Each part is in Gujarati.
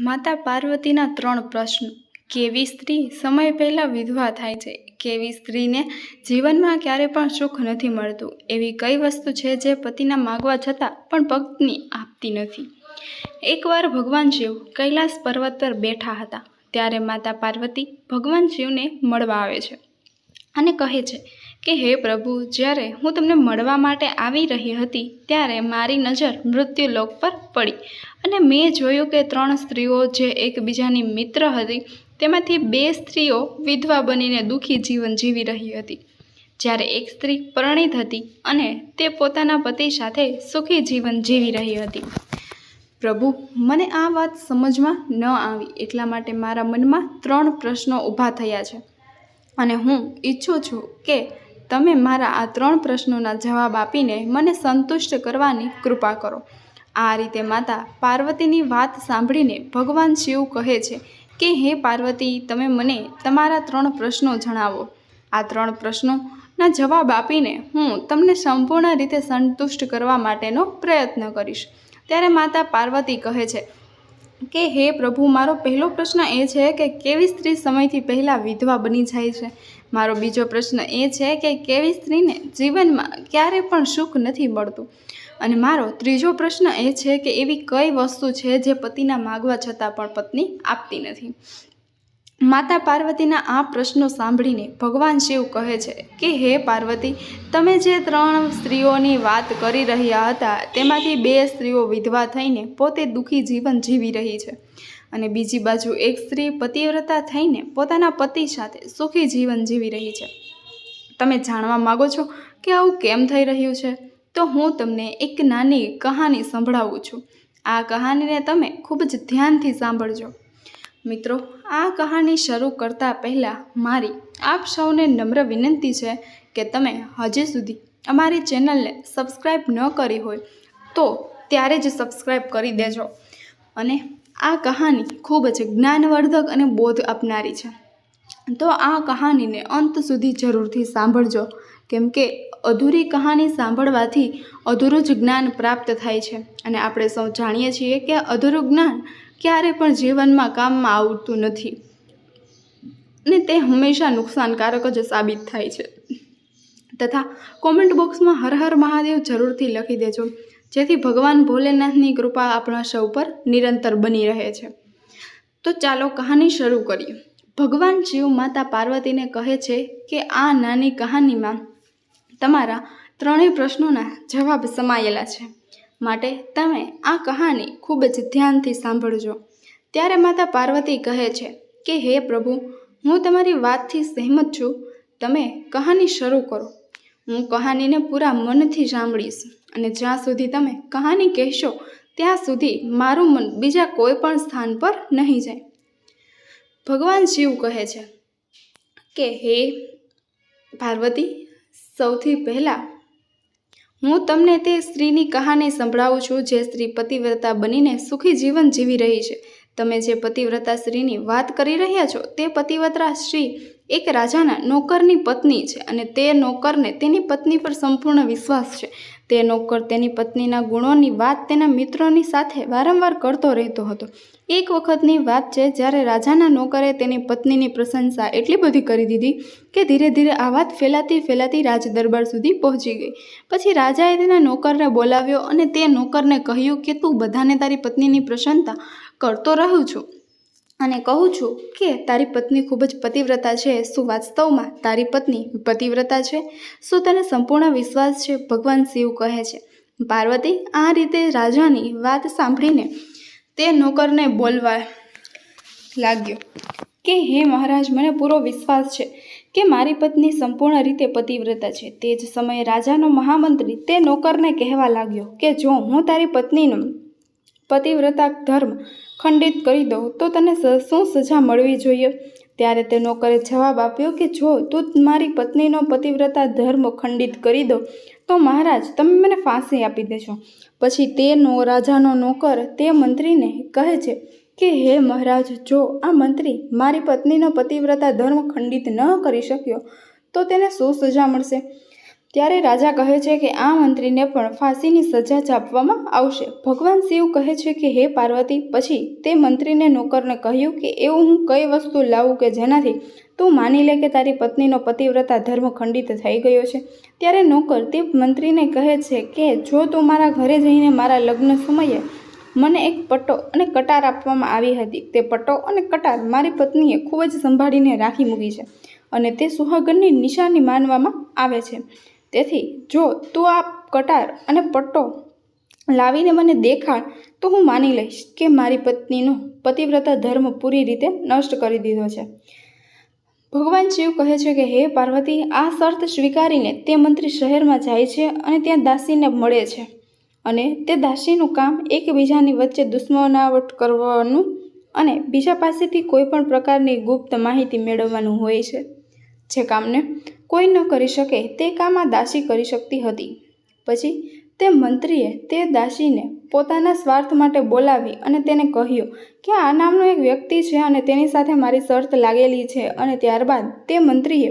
માતા પાર્વતીના ત્રણ પ્રશ્નો. કેવી સ્ત્રી? સમય પહેલાં વિધવા થાય છે. કેવી સ્ત્રીને? જીવનમાં ક્યારે પણ સુખ નથી મળતું. એવી કઈ વસ્તુ છે જે પતિના માગવા છતાં પણ પત્ની આપતી નથી? એકવાર ભગવાન શિવ કૈલાસ પર્વત પર બેઠા હતા, ત્યારે માતા પાર્વતી ભગવાન શિવને મળવા આવે છે અને કહે છે કે, હે પ્રભુ, જ્યારે હું તમને મળવા માટે આવી રહી હતી, ત્યારે મારી નજર મૃત્યુલોક પર પડી. અને મેં જોયું કે ત્રણ સ્ત્રીઓ જે એકબીજાની મિત્ર હતી, તેમાંથી બે સ્ત્રીઓ વિધવા બનીને દુઃખી જીવન જીવી રહી હતી. જ્યારે એક સ્ત્રી પરણિત હતી અને તે પોતાના પતિ સાથે સુખી જીવન જીવી રહી હતી. પ્રભુ, મને આ વાત સમજમાં ન આવી, એટલા માટે મારા મનમાં ત્રણ પ્રશ્નો ઊભા થયા છે. અને હું ઈચ્છું છું કે તમે મારા આ ત્રણ પ્રશ્નોના જવાબ આપીને મને સંતુષ્ટ કરવાની કૃપા કરો. આ રીતે માતા પાર્વતીની વાત સાંભળીને ભગવાન શિવ કહે છે કે, હે પાર્વતી, તમે મને તમારા ત્રણ પ્રશ્નો જણાવો. આ ત્રણ પ્રશ્નોના જવાબ આપીને હું તમને સંપૂર્ણ રીતે સંતુષ્ટ કરવા માટેનો પ્રયત્ન કરીશ. ત્યારે માતા પાર્વતી કહે છે કે, હે પ્રભુ, મારો પહેલો પ્રશ્ન એ છે કે કેવી સ્ત્રી સમયથી પહેલાં વિધવા બની જાય છે? મારો બીજો પ્રશ્ન એ છે કે કેવી સ્ત્રીને જીવનમાં ક્યારે પણ સુખ નથી મળતું? અને મારો ત્રીજો પ્રશ્ન એ છે કે એવી કઈ વસ્તુ છે જે પતિના માગવા છતાં પણ પત્ની આપતી નથી? માતા પાર્વતીના આ પ્રશ્નો સાંભળીને ભગવાન શિવ કહે છે કે, હે પાર્વતી, તમે જે ત્રણ સ્ત્રીઓની વાત કરી રહ્યા હતા, તેમાંથી બે સ્ત્રીઓ વિધવા થઈને પોતે દુઃખી જીવન જીવી રહી છે. અને બીજી બાજુ એક સ્ત્રી પતિવ્રતા થઈને પોતાના પતિ સાથે સુખી જીવન જીવી રહી છે. તમે જાણવા માગો છો કે આવું કેમ થઈ રહ્યું છે? તો હું તમને એક નાની કહાની સંભળાવું છું. આ કહાનીને તમે ખૂબ જ ધ્યાનથી સાંભળજો. મિત્રો, આ કહાની શરૂ કરતાં પહેલાં મારી આપ સૌને નમ્ર વિનંતી છે કે તમે હજી સુધી અમારી ચેનલને સબસ્ક્રાઈબ ન કરી હોય તો ત્યારે જ સબસ્ક્રાઈબ કરી દેજો. અને આ કહાની ખૂબ જ જ્ઞાનવર્ધક અને બોધ આપનારી છે. તો આ કહાનીને અંત સુધી જરૂરથી સાંભળજો. કેમ કે અધૂરી કહાની સાંભળવાથી અધૂરું જ જ્ઞાન પ્રાપ્ત થાય છે. અને આપણે સૌ જાણીએ છીએ કે અધૂરું જ્ઞાન ક્યારે પણ જીવનમાં કામમાં આવતું નથી. અને તે હંમેશા નુકસાનકારક જ સાબિત થાય છે. તથા કોમેન્ટ બોક્સમાં હર હર મહાદેવ જરૂરથી લખી દેજો, જેથી ભગવાન ભોલેનાથની કૃપા આપણા સૌ પર નિરંતર બની રહે છે. તો ચાલો કહાની શરૂ કરીએ. ભગવાન શિવ માતા પાર્વતીને કહે છે કે આ નાની કહાનીમાં તમારા ત્રણેય પ્રશ્નોના જવાબ સમાયેલા છે. માટે તમે આ કહાની ખૂબ જ ધ્યાનથી સાંભળજો. ત્યારે માતા પાર્વતી કહે છે કે, હે પ્રભુ, હું તમારી વાતથી સહેમત છું. તમે કહાની શરૂ કરો. હું કહાનીને પૂરા મનથી સાંભળીશ અને જ્યાં સુધી તમે કહાની કહેશો, ત્યાં સુધી મારું મન બીજા કોઈ પણ સ્થાન પર નહીં જાય. ભગવાન શિવ કહે છે કે, હે પાર્વતી સૌથી પહેલાં હું તમને તે સ્ત્રીની કહાની સંભળાવું છું જે સ્ત્રી પતિવ્રતા બનીને સુખી જીવન જીવી રહી છે. તમે જે પતિવ્રતા સ્ત્રીની વાત કરી રહ્યા છો તે પતિવ્રતા સ્ત્રી એક રાજાના નોકરની પત્ની છે અને તે નોકરને તેની પત્ની પર સંપૂર્ણ વિશ્વાસ છે. તે નોકર તેની પત્નીના ગુણોની વાત તેના મિત્રોની સાથે વારંવાર કરતો રહેતો હતો. એક વખતની વાત છે, જ્યારે રાજાના નોકરે તેની પત્નીની પ્રશંસા એટલી બધી કરી દીધી કે ધીરે ધીરે આ વાત ફેલાતી ફેલાતી રાજ દરબાર સુધી પહોંચી ગઈ. પછી રાજાએ તેના નોકરને બોલાવ્યો અને તે નોકરને કહ્યું કે, તું બધાને તારી પત્નીની પ્રશંસા કરતો રહું છું અને કહું છું કે, તારી પત્ની ખૂબ જ પતિવ્રતા છે. શું વાસ્તવમાં તારી પત્ની પતિવ્રતા છે? શું તને સંપૂર્ણ વિશ્વાસ છે? ભગવાન શિવ કહે છે. પાર્વતી આ રીતે રાજાની વાત સાંભળીને તે નોકરને બોલવા લાગ્યો કે, હે મહારાજ, મને પૂરો વિશ્વાસ છે કે મારી પત્ની સંપૂર્ણ રીતે પતિવ્રતા છે. તે જ સમયે રાજાનો મહામંત્રી તે નોકરને કહેવા લાગ્યો કે, જો હું તારી પત્નીનો પતિવ્રતા ધર્મ ખંડિત કરી દઉં, તો તને શું સજા મળવી જોઈએ? ત્યારે તે નોકરે જવાબ આપ્યો કે, જો તું મારી પત્નીનો પતિવ્રતા ધર્મ ખંડિત કરી દો તો મહારાજ, તમે મને ફાંસી આપી દેશો પછી તેનો, રાજાનો નોકર તે મંત્રીને કહે છે કે, હે મહારાજ, જો આ મંત્રી મારી પત્નીનો પતિવ્રતા ધર્મ ખંડિત ન કરી શક્યો, તો તેને શું સજા મળશે? ત્યારે રાજા કહે છે કે, આ મંત્રીને પણ ફાંસીની સજા જ આવશે. ભગવાન શિવ કહે છે કે, હે પાર્વતી, પછી તે મંત્રીને નોકરને કહ્યું કે, એવું હું કઈ વસ્તુ લાવું કે જેનાથી તું માની લે કે તારી પત્નીનો પતિવ્રતા ધર્મ ખંડિત થઈ ગયો છે. ત્યારે નોકર તે મંત્રીને કહે છે કે, જો તું મારા ઘરે જઈને મારા લગ્ન સમયે મને એક પટ્ટો અને કટાર આપવામાં આવી હતી, તે પટ્ટો અને કટાર મારી પત્નીએ ખૂબ જ સંભાળીને રાખી મૂકી છે અને તે સુહાગનની નિશાની માનવામાં આવે છે. તેથી, જો તું આ કટાર અને પટ્ટો લાવીને મને દેખાડ, તો હું માની લઈશ કે મારી પત્નીનો પતિવ્રતા ધર્મ પૂરી રીતે નષ્ટ કરી દીધો છે. ભગવાન શિવ કહે છે કે, હે પાર્વતી, આ શરત સ્વીકારીને તે મંત્રી શહેરમાં જાય છે અને ત્યાં દાસીને મળે છે. અને તે દાસીનું કામ એકબીજાની વચ્ચે દુશ્મનાવટ કરવાનું અને બીજા પાસેથી કોઈ પણ પ્રકારની ગુપ્ત માહિતી મેળવવાનું હોય છે. જે કામને કોઈ ન કરી શકે, તે કામ આ દાસી કરી શકતી હતી. પછી તે મંત્રીએ તે દાસીને પોતાના સ્વાર્થ માટે બોલાવી અને તેને કહ્યું કે આ નામનો એક વ્યક્તિ છે અને તેની સાથે મારી શરત લાગેલી છે. અને ત્યારબાદ તે મંત્રીએ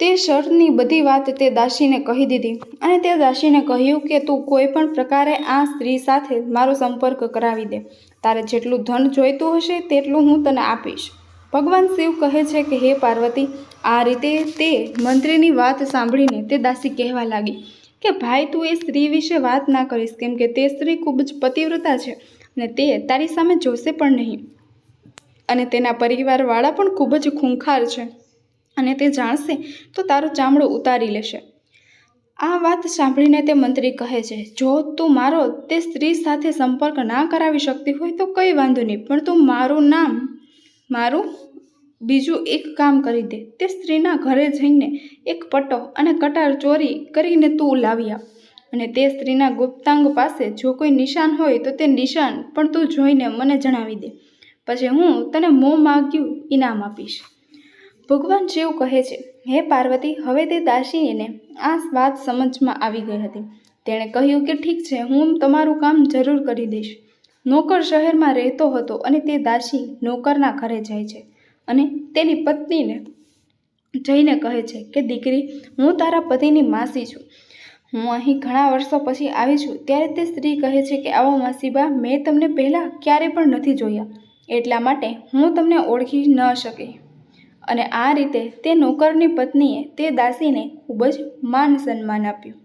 તે શર્તની બધી વાત તે દાસીને કહી દીધી અને તે દાસીને કહ્યું કે તું કોઈ પણ પ્રકારે આ સ્ત્રી સાથે મારો સંપર્ક કરાવી દે. તારે જેટલું ધન જોઈતું હશે તેટલું હું તને આપીશ. ભગવાન શિવ કહે છે કે, હે પાર્વતી, આ રીતે તે મંત્રીની વાત સાંભળીને તે દાસી કહેવા લાગી. કે ભાઈ, તું એ સ્ત્રી વિશે વાત ના કરીશ, કેમ કે તે સ્ત્રી ખૂબ જ પતિવ્રતા છે અને તે તારી સામે જોશે પણ નહીં. અને તેના પરિવારવાળા પણ ખૂબ જ ખૂંખાર છે અને તે જાણશે તો તારો ચામડો ઉતારી લેશે. આ વાત સાંભળીને તે મંત્રી કહે છે, જો તું મારો તે સ્ત્રી સાથે સંપર્ક ના કરાવી શકતી હોય તો કંઈ વાંધો નહીં, પણ તું મારું નામ, મારું બીજું એક કામ કરી દે. તે સ્ત્રીના ઘરે જઈને એક પટ્ટો અને કટાર ચોરી કરીને તું લાવી આપ. અને તે સ્ત્રીના ગુપ્તાંગ પાસે જો કોઈ નિશાન હોય તો તે નિશાન પણ તું જોઈને મને જણાવી દે. પછી હું તને મોં માગ્યું ઇનામ આપીશ. ભગવાન શિવ કહે છે, હે પાર્વતી, હવે તે દાસીને આ વાત સમજમાં આવી ગઈ હતી. તેણે કહ્યું કે ઠીક છે, હું તમારું કામ જરૂર કરી દઈશ. નોકર શહેરમાં રહેતો હતો અને તે દાસી નોકરના ઘરે જાય છે. અને તેની પત્નીને જઈને કહે છે કે, દીકરી, હું તારા પતિની માસી છું. હું અહીં ઘણા વર્ષો પછી આવી છું. ત્યારે તે સ્ત્રી કહે છે કે, આવો માસીબા, મેં તમને પહેલાં ક્યારે પણ નથી જોયા. એટલા માટે હું તમને ઓળખી ન શકી. અને આ રીતે તે નોકરની પત્નીએ તે દાસીને ખૂબ જ માન સન્માન આપ્યું.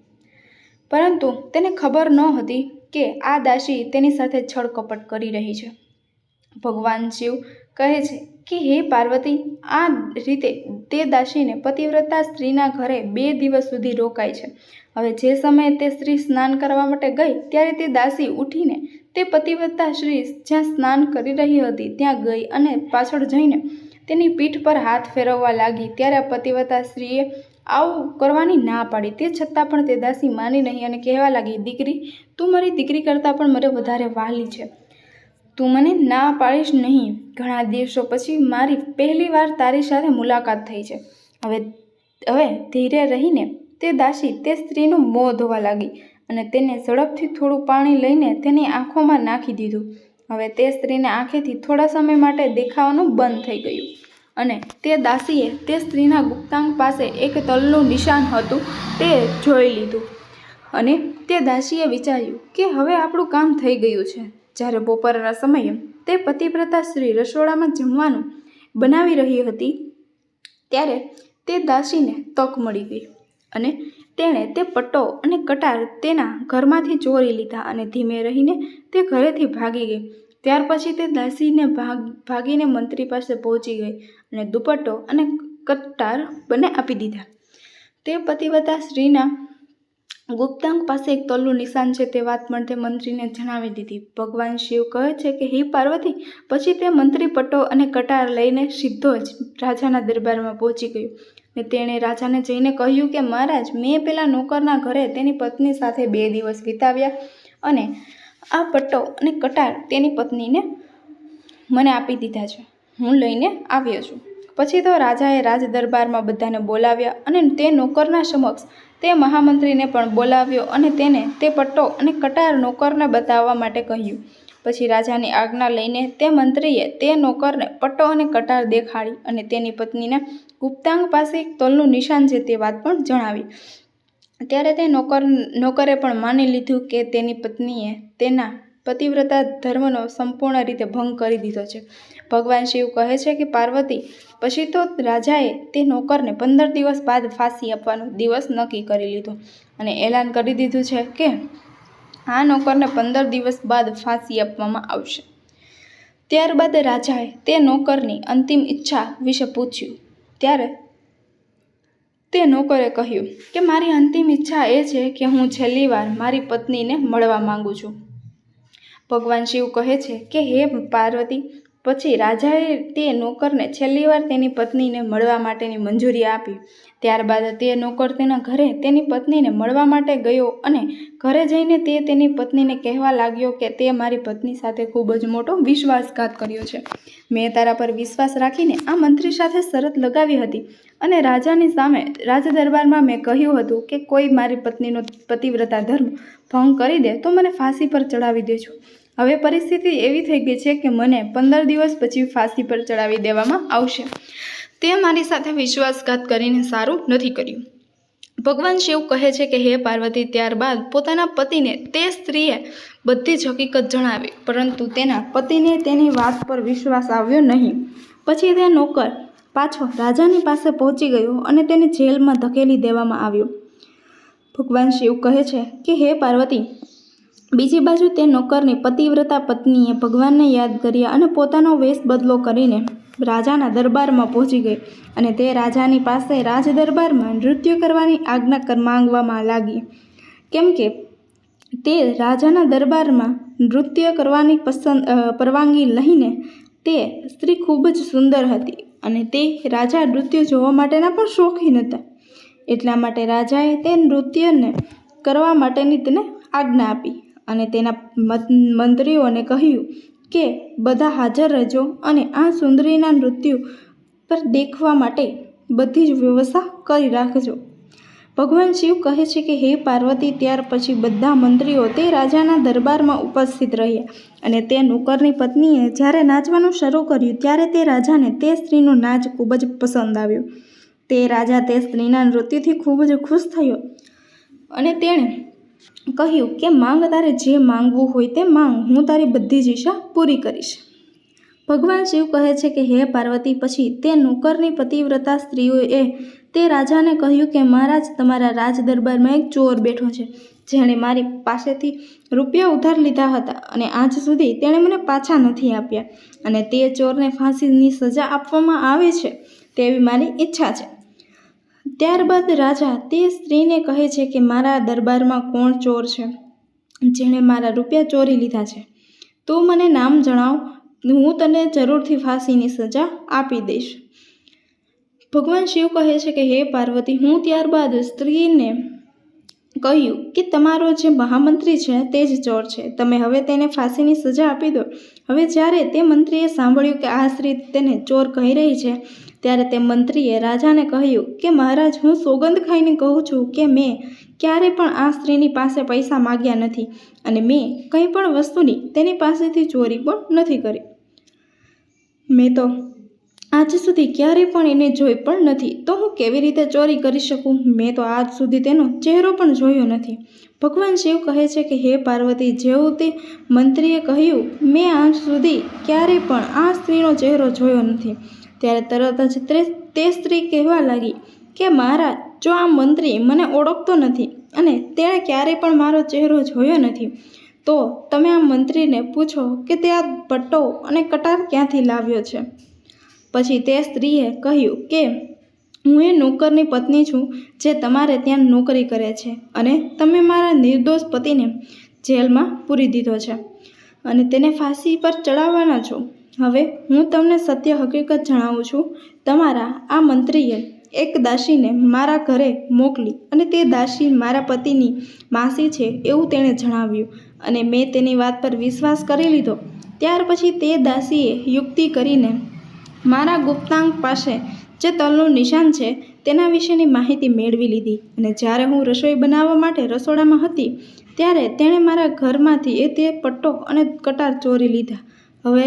પરંતુ તેને ખબર ન હતી કે આ દાસી તેની સાથે છળકપટ કરી રહી છે. ભગવાન શિવ કહે છે કે હે પાર્વતી, આ રીતે તે દાસીને પતિવ્રતા સ્ત્રીના ઘરે બે દિવસ સુધી રોકાય છે. હવે જે સમયે તે સ્ત્રી સ્નાન કરવા માટે ગઈ, ત્યારે તે દાસી ઉઠીને તે પતિવ્રતા સ્ત્રી જ્યાં સ્નાન કરી રહી હતી, ત્યાં ગઈ અને પાછળ જઈને તેની પીઠ પર હાથ ફેરવવા લાગી, ત્યારે પતિવ્રતા સ્ત્રીએ આવું કરવાની ના પાડી. તે છતાં પણ તે દાસી માની નહીં અને કહેવા લાગી, દીકરી, તું મારી દીકરી કરતાં પણ મને વધારે વહાલી છે. તું મને ના પાડીશ નહીં. ઘણા દિવસો પછી મારી પહેલી વાર તારી સાથે મુલાકાત થઈ છે. હવે હવે ધીરે રહીને તે દાસી તે સ્ત્રીનું મોં ધોવા લાગી અને તેને ઝડપથી થોડું પાણી લઈને તેની આંખોમાં નાખી દીધું. હવે તે સ્ત્રીને આંખેથી થોડા સમય માટે દેખાવાનું બંધ થઈ ગયું અને તે દાસીએ તે સ્ત્રીના ગુપ્તાંગ પાસે એક તલનું નિશાન હતું તે જોઈ લીધું અને તે દાસીએ વિચાર્યું કે હવે આપણું કામ થઈ ગયું છે. જ્યારે બપોરના સમયે તે પતિવ્રતા સ્ત્રી રસોડામાં જમવાનું બનાવી રહી હતી, ત્યારે તે દાસીને તક મળી ગઈ અને તેણે તે પટ્ટો અને કટાર તેના ઘરમાંથી ચોરી લીધા અને ધીમે રહીને તે ઘરેથી ભાગી ગઈ. ત્યાર પછી તે દાસીને ભાગ, ભાગીને મંત્રી પાસે પહોંચી ગઈ અને દુપટ્ટો અને કટાર બંને આપી દીધા. તે પતિવ્રતા સ્ત્રીના ગુપ્તાંગ પાસે એક તલ્લું નિશાન છે તે વાત પણ તે મંત્રીને જણાવી દીધી. ભગવાન શિવ કહે છે કે, હે પાર્વતી, પછી તે મંત્રી પટ્ટો અને કટાર લઈને સીધો જ રાજાના દરબારમાં પહોંચી ગયો. ને તેણે રાજાને જઈને કહ્યું કે, મહારાજ, મેં પેલા નોકરના ઘરે તેની પત્ની સાથે બે દિવસ વિતાવ્યા અને આ પટ્ટો અને કટાર તેની પત્નીને મને આપી દીધા છે. હું લઈને આવ્યો છું. પછી તો રાજાએ રાજદરબારમાં બધાને બોલાવ્યા અને તે નોકરના સમક્ષ તે મહામંત્રીને પણ બોલાવ્યો અને તેને તે પટ્ટો અને કટાર નોકરને બતાવવા માટે કહ્યું. પછી રાજાની આજ્ઞા લઈને તે મંત્રીએ તે નોકરને પટ્ટો અને કટાર દેખાડી અને તેની પત્નીને ગુપ્તાંગ પાસે તલનું નિશાન છે તે વાત પણ જણાવી. ત્યારે તે નોકર, નોકરે પણ માની લીધું કે તેની પત્નીએ તેના પતિવ્રતા ધર્મનો સંપૂર્ણ રીતે ભંગ કરી દીધો છે. ભગવાન શિવ કહે છે કે, પાર્વતી, પછી તો રાજાએ તે નોકરને પંદર દિવસ બાદ ફાંસી આપવાનો દિવસ નક્કી કરી લીધો અને એલાન કરી દીધું છે કે, આ નોકરને પંદર દિવસ બાદ ફાંસી આપવામાં આવશે. ત્યારબાદ રાજાએ તે નોકરની અંતિમ ઈચ્છા વિશે પૂછ્યું. ત્યારે તે નોકરે કહ્યું કે, મારી અંતિમ ઈચ્છા એ છે કે હું છેલ્લી વાર મારી પત્નીને મળવા માંગુ છું. ભગવાન શિવ કહે છે કે, હે પાર્વતી, પછી રાજાએ તે નોકરને છેલ્લી વાર તેની પત્નીને મળવા માટેની મંજૂરી આપી. ત્યારબાદ તે નોકર તેના ઘરે તેની પત્નીને મળવા માટે ગયો અને ઘરે જઈને તે તેની પત્નીને કહેવા લાગ્યો કે, તે મારી પત્ની સાથે ખૂબ જ મોટો વિશ્વાસઘાત કર્યો છે. મેં તારા પર વિશ્વાસ રાખીને આ મંત્રી સાથે શરત લગાવી હતી અને રાજાની સામે રાજદરબારમાં મેં કહ્યું હતું કે, કોઈ મારી પત્નીનો પતિવ્રતા ધર્મ ભંગ કરી દે તો મને ફાંસી પર ચડાવી દેજો. હવે પરિસ્થિતિ એવી થઈ ગઈ છે કે મને પંદર દિવસ પછી ફાંસી પર ચડાવી દેવામાં આવશે. તે મારી સાથે વિશ્વાસઘાત કરીને સારું નથી કર્યું. ભગવાન શિવ કહે છે કે હે પાર્વતી, ત્યારબાદ પોતાના પતિને તે સ્ત્રીએ બધી જ હકીકત જણાવી, પરંતુ તેના પતિને તેની વાત પર વિશ્વાસ આવ્યો નહીં. પછી તે નોકર પાછો રાજાની પાસે પહોંચી ગયો અને તેને જેલમાં ધકેલી દેવામાં આવ્યો. ભગવાન શિવ કહે છે કે હે પાર્વતી બીજી બાજુ તે નોકરની પતિવ્રતા પત્નીએ ભગવાનને યાદ કર્યા અને પોતાનો વેશ બદલો કરીને રાજાના દરબારમાં પહોંચી ગઈ અને તે રાજાની પાસે રાજ દરબારમાં નૃત્ય કરવાની આજ્ઞા માંગવામાં લાગી. કેમ કે તે રાજાના દરબારમાં નૃત્ય કરવાની પસંદ પરવાનગી લઈને તે સ્ત્રી ખૂબ જ સુંદર હતી અને તે રાજા નૃત્ય જોવા માટેના પણ શોખીન હતા. એટલા માટે રાજાએ તે નૃત્યને કરવા માટેની તેને આજ્ઞા આપી. અને તેના મત- મંત્રીઓને કહ્યું કે, બધા હાજર રહેજો અને આ સુંદરીના નૃત્ય પર દેખવા માટે બધી જ વ્યવસ્થા કરી રાખજો. ભગવાન શિવ કહે છે કે, હે પાર્વતી, ત્યાર પછી બધા મંત્રીઓ તે રાજાના દરબારમાં ઉપસ્થિત રહ્યા અને તે નોકરની પત્નીએ જ્યારે નાચવાનું શરૂ કર્યું, ત્યારે તે રાજાને તે સ્ત્રીનો નાચ ખૂબ જ પસંદ આવ્યો. તે રાજા તે સ્ત્રીના નૃત્યથી ખૂબ જ ખુશ થયો અને તેણે કહ્યું કે માંગ તારે જે માંગવું હોય તે માંગ, હું તારી બધી જ ઈચ્છા પૂરી કરીશ. ભગવાન શિવ કહે છે કે, હે પાર્વતી, પછી તે નોકરની પતિવ્રતા સ્ત્રીઓએ તે રાજાને કહ્યું કે મહારાજ તમારા રાજ દરબારમાં એક ચોર બેઠો છે, જેણે મારી પાસેથી રૂપિયા ઉધાર લીધા હતા અને આજ સુધી તેણે મને પાછા નથી આપ્યા. અને તે ચોરને ફાંસીની સજા આપવામાં આવે છે તેવી મારી ઈચ્છા છે. ત્યારબાદ રાજા તે સ્ત્રીને કહે છે કે મારા દરબારમાં કોણ ચોર છે? જેણે મારા રૂપિયા ચોરી લીધા છે. તું મને નામ જણાવ, હું તને જરૂરથી ફાંસીની સજા આપી દઈશ. ભગવાન શિવ કહે છે કે, હે પાર્વતી, હું ત્યારબાદ સ્ત્રીને કહ્યું કે તમારો જે મહામંત્રી છે તે જ ચોર છે. તમે હવે તેને ફાંસીની સજા આપી દો. હવે જ્યારે તે મંત્રીએ સાંભળ્યું કે આ સ્ત્રી તેને ચોર કહી રહી છે ત્યારે તે મંત્રીએ રાજાને કહ્યું કે, મહારાજ, હું સોગંદ ખાઈને કહું છું કે, મેં ક્યારે પણ આ સ્ત્રીની પાસે પૈસા માગ્યા નથી અને મેં કંઈ પણ વસ્તુની તેની પાસેથી ચોરી પણ નથી કરી. મેં તો આજ સુધી ક્યારેય પણ એને જોઈ પણ નથી. તો હું કેવી રીતે ચોરી કરી શકું? મેં તો આજ સુધી તેનો ચહેરો પણ જોયો નથી. ભગવાન શિવ કહે છે કે, હે પાર્વતી, જેવું તે મંત્રીએ કહ્યું, મેં આજ સુધી ક્યારેય પણ આ સ્ત્રીનો ચહેરો જોયો નથી. ત્યારે તરત જ તે સ્ત્રી કહેવા લાગી કે મહારાજ, જો આ મંત્રી મને ઓળખતો નથી અને તેણે ક્યારેય પણ મારો ચહેરો જોયો નથી, તો તમે આ મંત્રીને પૂછો કે તે આ પટ્ટો અને કટાર ક્યાંથી લાવ્યો છે? પછી તે સ્ત્રીએ કહ્યું કે, હું એ નોકરની પત્ની છું જે તમારે ત્યાં નોકરી કરે છે અને તમે મારા નિર્દોષ પતિને જેલમાં પૂરી દીધો છે અને તેને ફાંસી પર ચડાવવાના છો. હવે હું તમને સત્ય હકીકત જણાવું છું. તમારા આ મંત્રીએ એક દાસીને મારા ઘરે મોકલી અને તે દાસી મારા પતિની માસી છે એવું તેણે જણાવ્યું અને મેં તેની વાત પર વિશ્વાસ કરી લીધો. ત્યાર પછી તે દાસીએ યુક્તિ કરીને મારા ગુપ્તાંગ પાસે જે તલનું નિશાન છે તેના વિશેની માહિતી મેળવી લીધી અને જ્યારે હું રસોઈ બનાવવા માટે રસોડામાં હતી ત્યારે તેણે મારા ઘરમાંથી એ તે પટ્ટો અને કટાર ચોરી લીધા. હવે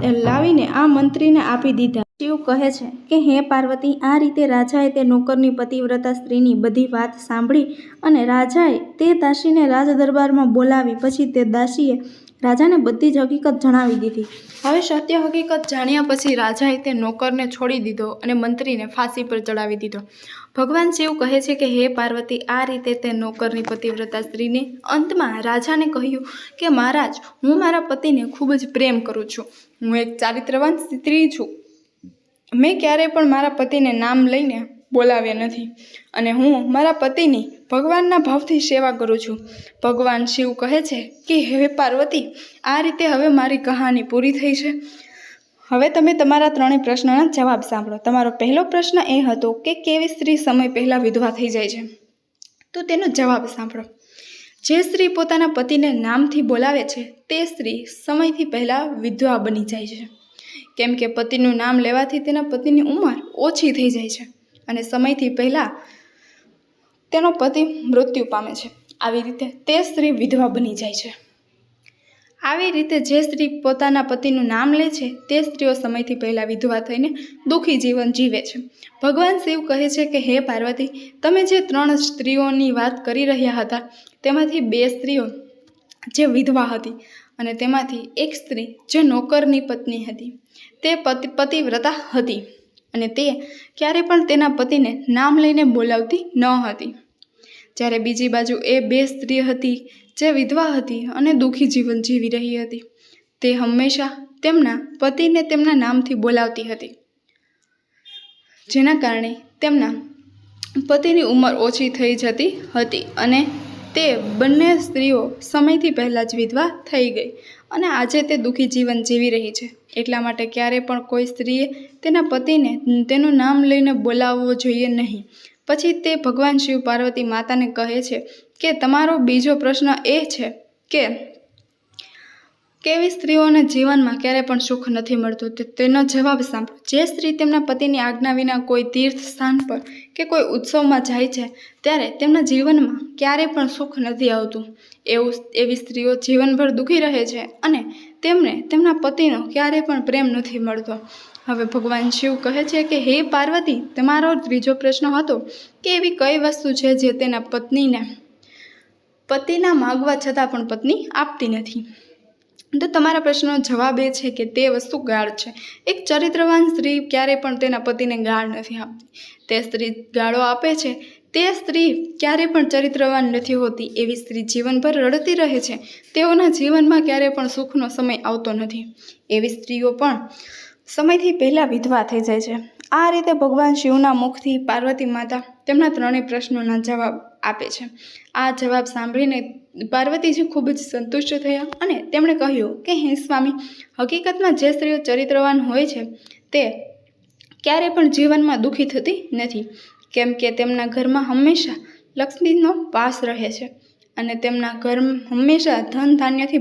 લાવીને આ મંત્રીને આપી દીધા. શિવ કહે છે કે, હે પાર્વતી, આ રીતે રાજાએ તે નોકરની પતિવ્રતા સ્ત્રીની બધી વાત સાંભળી અને રાજાએ તે દાસીને રાજદરબારમાં બોલાવી. પછી તે દાસીએ રાજાને બધી જ હકીકત જણાવી દીધી. હવે સત્ય હકીકત જાણ્યા પછી રાજાએ તે નોકરને છોડી દીધો અને મંત્રીને ફાંસી પર ચડાવી દીધો. ભગવાન શિવ કહે છે કે, હે પાર્વતી, આ રીતે તે નોકરની પતિવ્રતા સ્ત્રીને અંતમાં રાજાને કહ્યું કે, મહારાજ, હું મારા પતિને ખૂબ જ પ્રેમ કરું છું. હું એક ચારિત્રવાન સ્ત્રી છું. મેં ક્યારેય પણ મારા પતિને નામ લઈને બોલાવ્યા નથી. અને હું મારા પતિની ભગવાનના ભાવથી સેવા કરું છું. ભગવાન શિવ કહે છે કે, હે પાર્વતી, આ રીતે હવે મારી કહાની પૂરી થઈ છે. હવે તમે તમારા ત્રણેય પ્રશ્નોના જવાબ સાંભળો. તમારો પહેલો પ્રશ્ન એ હતો કે કેવી સ્ત્રી સમય પહેલાં વિધવા થઈ જાય છે? તો તેનો જવાબ સાંભળો. જે સ્ત્રી પોતાના પતિને નામથી બોલાવે છે, તે સ્ત્રી સમયથી પહેલાં વિધવા બની જાય છે. કેમ કે પતિનું નામ લેવાથી તેના પતિની ઉંમર ઓછી થઈ જાય છે અને સમયથી પહેલાં તેનો પતિ મૃત્યુ પામે છે. આવી રીતે તે સ્ત્રી વિધવા બની જાય છે. આવી રીતે જે સ્ત્રી પોતાના પતિનું નામ લે છે, તે સ્ત્રીઓ સમયથી પહેલાં વિધવા થઈને દુઃખી જીવન જીવે છે. ભગવાન શિવ કહે છે કે, હે પાર્વતી, તમે જે ત્રણ સ્ત્રીઓની વાત કરી રહ્યા હતા, તેમાંથી બે સ્ત્રીઓ જે વિધવા હતી અને તેમાંથી એક સ્ત્રી જે નોકરની પત્ની હતી, તે પતિ, પતિવ્રતા હતી અને તે ક્યારે પણ તેના પતિને નામ લઈને બોલાવતી ન હતી. જ્યારે બીજી બાજુ એ બે સ્ત્રી હતી જે વિધવા હતી અને દુઃખી જીવન જીવી રહી હતી. તે હંમેશા તેમના પતિને તેમના નામથી બોલાવતી હતી. જેના કારણે તેમના પતિની ઉંમર ઓછી થઈ જતી હતી અને તે બંને સ્ત્રીઓ સમયથી પહેલાં જ વિધવા થઈ ગઈ અને આજે તે દુઃખી જીવન જીવી રહી છે. એટલા માટે ક્યારે પણ કોઈ સ્ત્રીએ તેના પતિને તેનું નામ લઈને બોલાવવો જોઈએ નહીં. પછી તે ભગવાન શિવ પાર્વતી માતાને કહે છે કે તમારો બીજો પ્રશ્ન એ છે કે કેવી સ્ત્રીઓને જીવનમાં ક્યારેય પણ સુખ નથી મળતું? તેનો જવાબ સાંભળો. જે સ્ત્રી તેમના પતિની આજ્ઞા વિના કોઈ તીર્થ સ્થાન પર કે કોઈ ઉત્સવમાં જાય છે, ત્યારે તેમના જીવનમાં ક્યારેય પણ સુખ નથી આવતું. એવું એવી સ્ત્રીઓ જીવનભર દુઃખી રહે છે અને તેમને તેમના પતિનો ક્યારેય પણ પ્રેમ નથી મળતો. હવે ભગવાન શિવ કહે છે કે, હે પાર્વતી, તમારો ત્રીજો પ્રશ્ન હતો કે એવી કઈ વસ્તુ છે જે તેના પત્નીને, પતિના માગવા છતાં પણ પત્ની આપતી નથી? તો તમારા પ્રશ્નનો જવાબ એ છે કે તે વસ્તુ ગાળ છે. એક ચરિત્રવાન સ્ત્રી ક્યારેય પણ તેના પતિને ગાળ નથી આપતી. તે સ્ત્રી ગાળો આપે છે. તે સ્ત્રી ક્યારેય પણ ચરિત્રવાન નથી હોતી. એવી સ્ત્રી જીવનભર રડતી રહે છે. તેઓના જીવનમાં ક્યારેય પણ સુખનો સમય આવતો નથી. એવી સ્ત્રીઓ પણ સમયથી પહેલાં વિધવા થઈ જાય છે. આ રીતે ભગવાન શિવના મુખથી પાર્વતી માતા તેમના ત્રણેય પ્રશ્નોના જવાબ આપે છે. આ જવાબ સાંભળીને પાર્વતીજી ખૂબ જ સંતુષ્ટ થયા અને તેમણે કહ્યું કે, હે સ્વામી, હકીકતમાં જે સ્ત્રીઓ ચરિત્રવાન હોય છે, તે ક્યારેય પણ જીવનમાં દુઃખી થતી નથી, કેમ કે તેમના ઘરમાં હંમેશા લક્ષ્મીનો વાસ રહે છે અને તેમના ઘર હંમેશા ધન ધાન્યથી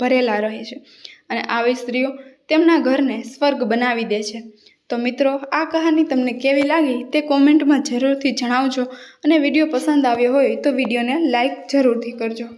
ભરેલા રહે છે. અને આવી સ્ત્રીઓ તેમના ઘરને સ્વર્ગ બનાવી દે છે. તો મિત્રો, આ કહાની તમને કેવી લાગી તે કોમેન્ટમાં જરૂરથી જણાવજો અને વીડિયો પસંદ આવ્યો હોય તો વિડીયોને લાઈક જરૂરથી કરજો.